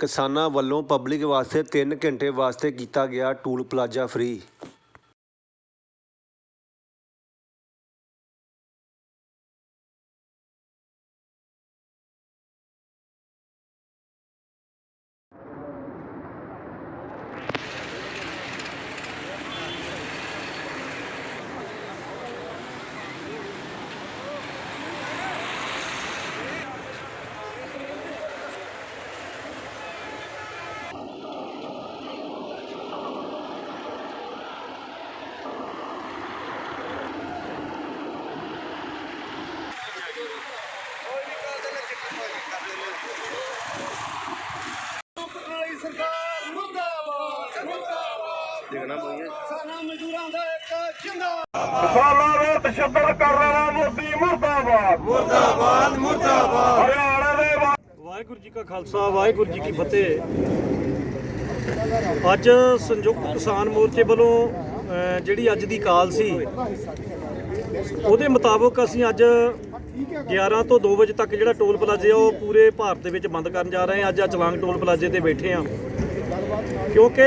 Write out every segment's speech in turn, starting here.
ਕਿਸਾਨਾਂ ਵੱਲੋਂ ਪਬਲਿਕ ਵਾਸਤੇ ਤਿੰਨ ਘੰਟੇ ਵਾਸਤੇ ਕੀਤਾ ਗਿਆ ਟੂਲ ਪਲਾਜ਼ਾ ਫ੍ਰੀ ਵਾਲੀ ਸਰਕਾਰ ਮੁਰਦਾਬਾਦ ਮੁਰਦਾਬਾਦ ਦੇਖਣਾ ਪਈਏ ਸਾਨਾ ਮਜ਼ਦੂਰਾਂ ਦਾ ਇੱਕ ਜਿੰਦਾਬਾਦ ਕਿਸਾਨਾਂ ਦੇ ਤਸ਼ੱਦਦ ਕਰਨ ਵਾਲਾ ਮੋਦੀ ਮੁਰਦਾਬਾਦ। ਮੁਰਦਾਬਾਦ ਮੁਰਦਾਬਾਦ। ਹਰਿਆਣਾ ਦੇ ਵਾ- ਵਾਹਿਗੁਰੂ ਜੀ ਕਾ ਖਾਲਸਾ ਵਾਹਿਗੁਰੂ ਜੀ ਕੀ ਫਤਿਹ। ਅੱਜ ਸੰਯੁਕਤ ਕਿਸਾਨ ਮੋਰਚੇ ਵੱਲੋਂ ਜਿਹੜੀ ਅੱਜ ਦੀ ਕਾਲ ਸੀ ਉਹਦੇ ਮੁਤਾਬਕ ਅਸੀਂ ਅੱਜ 11 ਤੋਂ 2 ਵਜੇ ਤੱਕ ਜਿਹੜਾ ਟੋਲ ਪਲਾਜ਼ੇ ਆ ਉਹ ਪੂਰੇ ਭਾਰਤ ਦੇ ਵਿੱਚ ਬੰਦ ਕਰਨ ਜਾ ਰਹੇ ਹਾਂ। ਅੱਜ ਆ ਚਲਾਂਗ ਟੋਲ ਪਲਾਜ਼ੇ ਤੇ ਬੈਠੇ ਹਾਂ। ਕਿਉਂਕਿ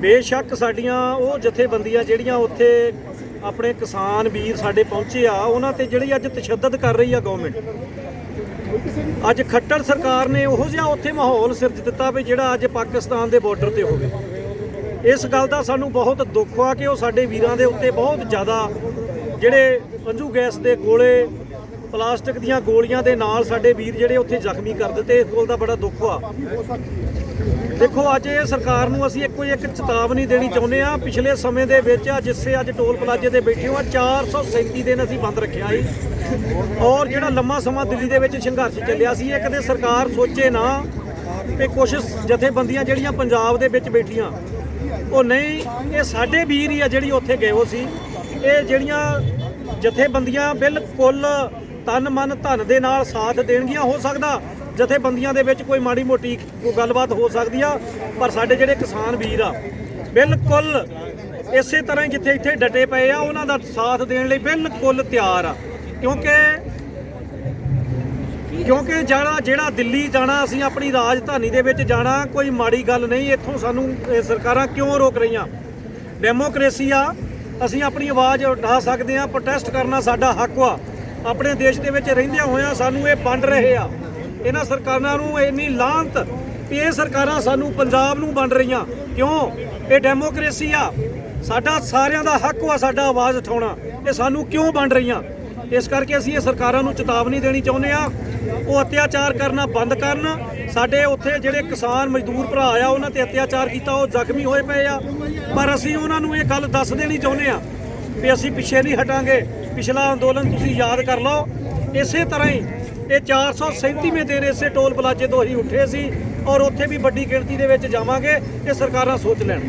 ਬੇਸ਼ੱਕ ਸਾਡੀਆਂ ਉਹ ਜਥੇਬੰਦੀਆਂ ਜਿਹੜੀਆਂ ਉੱਥੇ ਆਪਣੇ ਕਿਸਾਨ ਵੀਰ ਸਾਡੇ ਪਹੁੰਚੇ ਆ, ਉਹਨਾਂ ਤੇ ਜਿਹੜੀ ਅੱਜ ਤਸ਼ੱਦਦ ਕਰ ਰਹੀ ਆ ਗਵਰਨਮੈਂਟ ਅੱਜ ਖੱਟੜ ਸਰਕਾਰ ਨੇ ਉਹੋ ਜਿਹਾ ਉੱਥੇ ਮਾਹੌਲ ਸਿਰਜ ਦਿੱਤਾ ਵੀ ਜਿਹੜਾ ਅੱਜ ਪਾਕਿਸਤਾਨ ਦੇ ਬਾਰਡਰ ਤੇ ਹੋਵੇ। ਇਸ ਗੱਲ ਦਾ ਸਾਨੂੰ ਬਹੁਤ ਦੁੱਖ ਆ ਕਿ ਉਹ ਸਾਡੇ ਵੀਰਾਂ ਦੇ ਉੱਤੇ ਬਹੁਤ ਜ਼ਿਆਦਾ ਜਿਹੜੇ ਅੰਜੂ ਗੈਸ ਦੇ ਗੋਲੇ ਪਲਾਸਟਿਕ ਦੀਆਂ ਗੋਲੀਆਂ ਦੇ ਨਾਲ ਸਾਡੇ ਵੀਰ ਜਿਹੜੇ ਉੱਥੇ ਜ਼ਖਮੀ ਕਰ ਦਿੱਤੇ, ਇਸ ਗੱਲ ਦਾ ਬੜਾ ਦੁੱਖ ਆ। ਦੇਖੋ, ਅੱਜ ਇਹ ਸਰਕਾਰ ਨੂੰ ਅਸੀਂ ਇੱਕੋ ਹੀ ਇੱਕ ਚੇਤਾਵਨੀ ਦੇਣੀ ਚਾਹੁੰਦੇ ਆ ਪਿਛਲੇ ਸਮੇਂ ਦੇ ਵਿੱਚ ਆ, ਜਿੱਥੇ ਅੱਜ ਟੋਲ ਪਲਾਜ਼ੇ ਤੇ ਬੈਠੇ ਹਾਂ 437 ਦਿਨ ਅਸੀਂ ਬੰਦ ਰੱਖਿਆ ਸੀ। ਔਰ ਜਿਹੜਾ ਲੰਮਾ ਸਮਾਂ ਦਿੱਲੀ ਦੇ ਵਿੱਚ ਸੰਘਰਸ਼ ਚੱਲਿਆ ਸੀ ਇਹ ਕਦੇ ਸਰਕਾਰ ਸੋਚੇ ਨਾ ਕਿ ਕੁਝ ਜਥੇਬੰਦੀਆਂ ਜਿਹੜੀਆਂ ਪੰਜਾਬ ਦੇ ਵਿੱਚ ਬੈਠੀਆਂ, ਉਹ ਨਹੀਂ, ਇਹ ਸਾਡੇ ਵੀਰ ਹੀ ਆ ਜਿਹੜੀ ਉੱਥੇ ਗਏ ਹੋ ਸੀ। ਇਹ ਜਿਹੜੀਆਂ ਜਥੇਬੰਦੀਆਂ ਬਿਲਕੁਲ ਤਨ ਮਨ ਧਨ ਦੇ ਨਾਲ ਸਾਥ ਦੇਣਗੀਆਂ, ਹੋ ਸਕਦਾ ਜਥੇਬੰਦੀਆਂ ਦੇ ਵਿੱਚ ਕੋਈ ਮਾੜੀ ਮੋਟੀ ਕੋਈ ਗੱਲਬਾਤ ਹੋ ਸਕਦੀ ਆ, ਪਰ ਸਾਡੇ ਜਿਹੜੇ ਕਿਸਾਨ ਵੀਰ ਆ, ਬਿਲਕੁਲ ਇਸੇ ਤਰ੍ਹਾਂ ਹੀ ਜਿੱਥੇ ਇੱਥੇ ਡਟੇ ਪਏ ਆ, ਉਹਨਾਂ ਦਾ ਸਾਥ ਦੇਣ ਲਈ ਬਿਲਕੁਲ ਤਿਆਰ ਆ। ਕਿਉਂਕਿ ਕਿਉਂਕਿ ਜਿਹੜਾ ਜਿਹੜਾ ਦਿੱਲੀ ਜਾਣਾ, ਅਸੀਂ ਆਪਣੀ ਰਾਜਧਾਨੀ ਦੇ ਵਿੱਚ ਜਾਣਾ, ਕੋਈ ਮਾੜੀ ਗੱਲ ਨਹੀਂ, ਇੱਥੋਂ ਸਾਨੂੰ ਸਰਕਾਰਾਂ ਕਿਉਂ ਰੋਕ ਰਹੀਆਂ? ਡੈਮੋਕ੍ਰੇਸੀ ਆ, ਅਸੀਂ ਆਪਣੀ ਆਵਾਜ਼ ਉਠਾ ਸਕਦੇ ਆ ਪ੍ਰੋਟੈਸਟ ਕਰਨਾ ਸਾਡਾ ਹੱਕ ਆ। ਆਪਣੇ ਦੇਸ਼ ਦੇ ਵਿੱਚ ਰਹਿੰਦਿਆਂ ਹੋਇਆਂ ਸਾਨੂੰ ਇਹ ਵੰਡ ਰਹੇ ਆ। ਇਹਨਾਂ ਸਰਕਾਰਾਂ ਨੂੰ ਇੰਨੀ ਲਾਹਨਤ ਵੀ ਇਹ ਸਰਕਾਰਾਂ ਸਾਨੂੰ ਪੰਜਾਬ ਨੂੰ ਵੰਡ ਰਹੀਆਂ। ਕਿਉਂ? ਇਹ ਡੈਮੋਕ੍ਰੇਸੀ ਆ। ਸਾਡਾ ਸਾਰਿਆਂ ਦਾ ਹੱਕ ਆ ਸਾਡਾ ਆਵਾਜ਼ ਉਠਾਉਣਾ। ਇਹ ਸਾਨੂੰ ਕਿਉਂ ਵੰਡ ਰਹੀਆਂ? ਇਸ ਕਰਕੇ ਅਸੀਂ ਇਹ ਸਰਕਾਰਾਂ ਨੂੰ ਚੇਤਾਵਨੀ ਦੇਣੀ ਚਾਹੁੰਦੇ ਆ। ਉਹ ਅਤਿਆਚਾਰ ਕਰਨਾ ਬੰਦ ਕਰਨ। ਸਾਡੇ ਉੱਥੇ ਜਿਹੜੇ ਕਿਸਾਨ ਮਜ਼ਦੂਰ ਭਰਾ ਆ, ਉਹਨਾਂ ਤੇ ਅਤਿਆਚਾਰ ਕੀਤਾ, ਉਹ ਜ਼ਖਮੀ ਹੋਏ ਪਏ ਆ। ਪਰ ਅਸੀਂ ਉਹਨਾਂ ਨੂੰ ਇਹ ਗੱਲ ਦੱਸ ਦੇਣੀ ਚਾਹੁੰਦੇ ਆ ਵੀ ਅਸੀਂ ਪਿੱਛੇ ਨਹੀਂ ਹਟਾਂਗੇ। ਪਿਛਲਾ ਅੰਦੋਲਨ ਤੁਸੀਂ ਯਾਦ ਕਰ ਲਓ, ਇਸੇ ਤਰ੍ਹਾਂ ਹੀ ਇਹ 437ਵੇਂ ਦਿਨ ਇਸੇ ਟੋਲ ਪਲਾਜ਼ੇ ਤੋਂ ਅਸੀਂ ਉੱਠੇ ਸੀ ਔਰ ਉੱਥੇ ਵੀ ਵੱਡੀ ਗਿਣਤੀ ਦੇ ਵਿੱਚ ਜਾਵਾਂਗੇ, ਇਹ ਸਰਕਾਰਾਂ ਸੋਚ ਲੈਣ